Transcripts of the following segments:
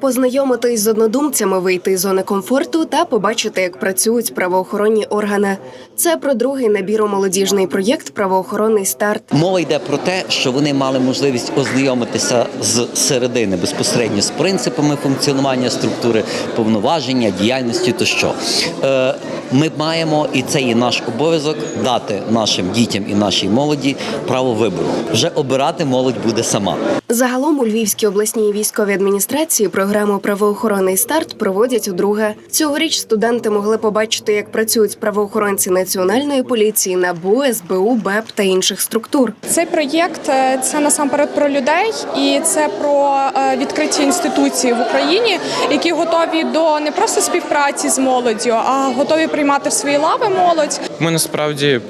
познайомитись з однодумцями, вийти з зони комфорту та побачити, як працюють правоохоронні органи. Це про другий набір у молодіжний проєкт Правоохоронний старт. Мова йде про те, що вони мали можливість ознайомитися з середини безпосередньо з принципами функціонування структури, повноваження, діяльності тощо. Ми маємо, і це є наш обов'язок, дати нашим дітям і нашій молоді право вибору. Вже обирати молодь буде сама. Загалом у Львівській обласній військовій адміністрації програму Правоохоронний старт проводять удруге. Цьогоріч студенти могли побачити, як працюють правоохоронці національної поліції, НАБУ, СБУ, БЕП та інших структур. Цей проєкт е, це насамперед про людей, і це про е, відкриті інституції в Україні, які готові до не просто співпраці з молоддю, а готові приймати в свої лави молодь. Ми насправді.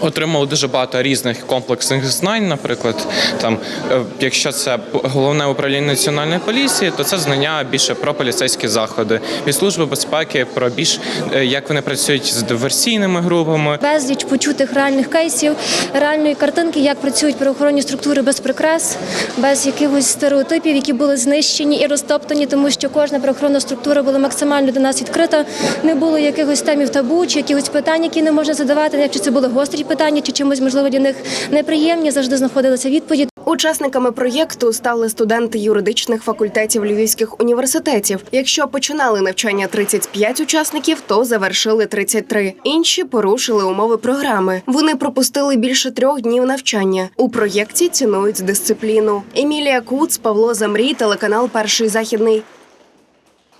Отримали дуже багато різних комплексних знань. Наприклад, там, е, якщо це головне управління національної поліції, то це знання більше про поліцейські заходи від служби безпеки, про більш е, як вони працюють з диверсійними групами. безліч почутих реальних кейсів, реальної картинки, як працюють правоохоронні структури без прикрас, без якихось стереотипів, які були знищені і розтоптані, тому що кожна правоохоронна структура була максимально до нас відкрита. Не було якихось темів табу чи якихось питань, які не можна задавати. Чи це були гострі питання, чи чимось можливо для них неприємні. Завжди знаходилася відповідь. Учасниками проєкту стали студенти юридичних факультетів львівських університетів. Якщо починали навчання 35 учасників, то завершили 33. Інші порушили умови програми. Вони пропустили більше трьох днів навчання. У проєкті цінують дисципліну. Емілія Куц, Павло Замрій, телеканал Перший західний.